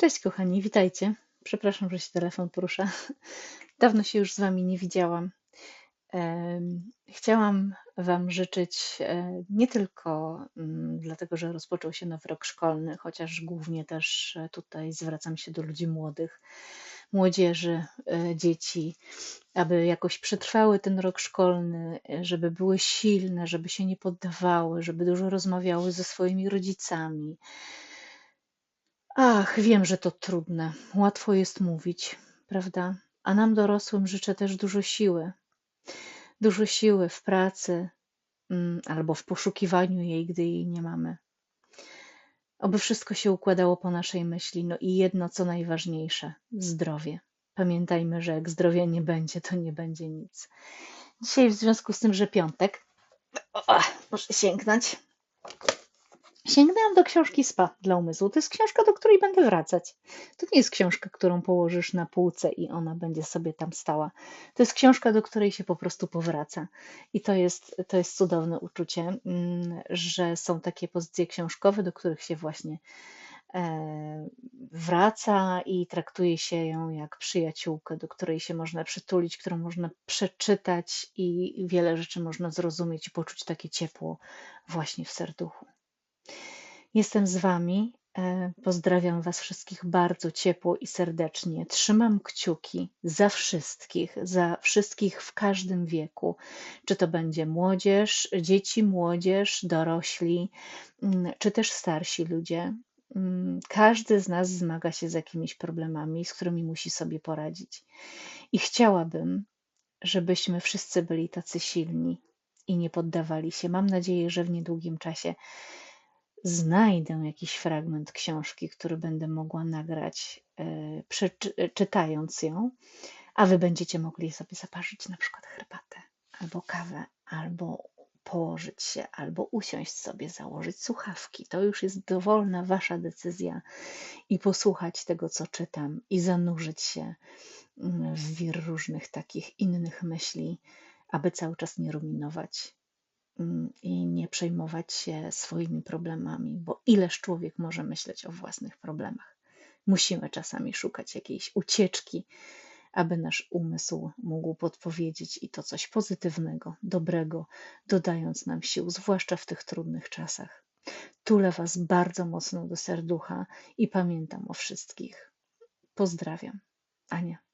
Cześć kochani, witajcie. Przepraszam, że się telefon porusza. Dawno się już z Wami nie widziałam. Chciałam Wam życzyć e, nie tylko mm, dlatego, że rozpoczął się nowy rok szkolny, chociaż głównie też e, tutaj zwracam się do ludzi młodych, młodzieży, e, dzieci, aby jakoś przetrwały ten rok szkolny, żeby były silne, żeby się nie poddawały, żeby dużo rozmawiały ze swoimi rodzicami, Ach, wiem, że to trudne. Łatwo jest mówić, prawda? A nam dorosłym życzę też dużo siły. Dużo siły w pracy mm, albo w poszukiwaniu jej, gdy jej nie mamy. Oby wszystko się układało po naszej myśli. No i jedno, co najważniejsze zdrowie. Pamiętajmy, że jak zdrowia nie będzie, to nie będzie nic. Dzisiaj, w związku z tym, że piątek, o, muszę sięgnąć. Sięgnęłam do książki Spa dla umysłu. To jest książka, do której będę wracać. To nie jest książka, którą położysz na półce i ona będzie sobie tam stała. To jest książka, do której się po prostu powraca. I to jest, to jest cudowne uczucie, mm, że są takie pozycje książkowe, do których się właśnie e, wraca i traktuje się ją jak przyjaciółkę, do której się można przytulić, którą można przeczytać i wiele rzeczy można zrozumieć i poczuć takie ciepło właśnie w serduchu. Jestem z Wami. e, Pozdrawiam Was wszystkich bardzo ciepło i serdecznie. Trzymam kciuki za wszystkich, za wszystkich w każdym wieku. Czy to będzie młodzież, dzieci, młodzież, dorośli, mm, czy też starsi ludzie. Mm, Każdy z nas zmaga się z jakimiś problemami, z którymi musi sobie poradzić. I chciałabym, żebyśmy wszyscy byli tacy silni i nie poddawali się. Mam nadzieję, że w niedługim czasie znajdę jakiś fragment książki, który będę mogła nagrać, e, e, czytając ją, a wy będziecie mogli sobie zaparzyć na przykład herbatę albo kawę, albo położyć się, albo usiąść sobie, założyć słuchawki. To już jest dowolna wasza decyzja i posłuchać tego, co czytam, i zanurzyć się mm, w wir różnych takich innych myśli, aby cały czas nie ruminować i nie przejmować się swoimi problemami, bo ileż człowiek może myśleć o własnych problemach. Musimy czasami szukać jakiejś ucieczki, aby nasz umysł mógł podpowiedzieć i to coś pozytywnego, dobrego, dodając nam sił, zwłaszcza w tych trudnych czasach. Tulę Was bardzo mocno do serducha i pamiętam o wszystkich. Pozdrawiam. Ania.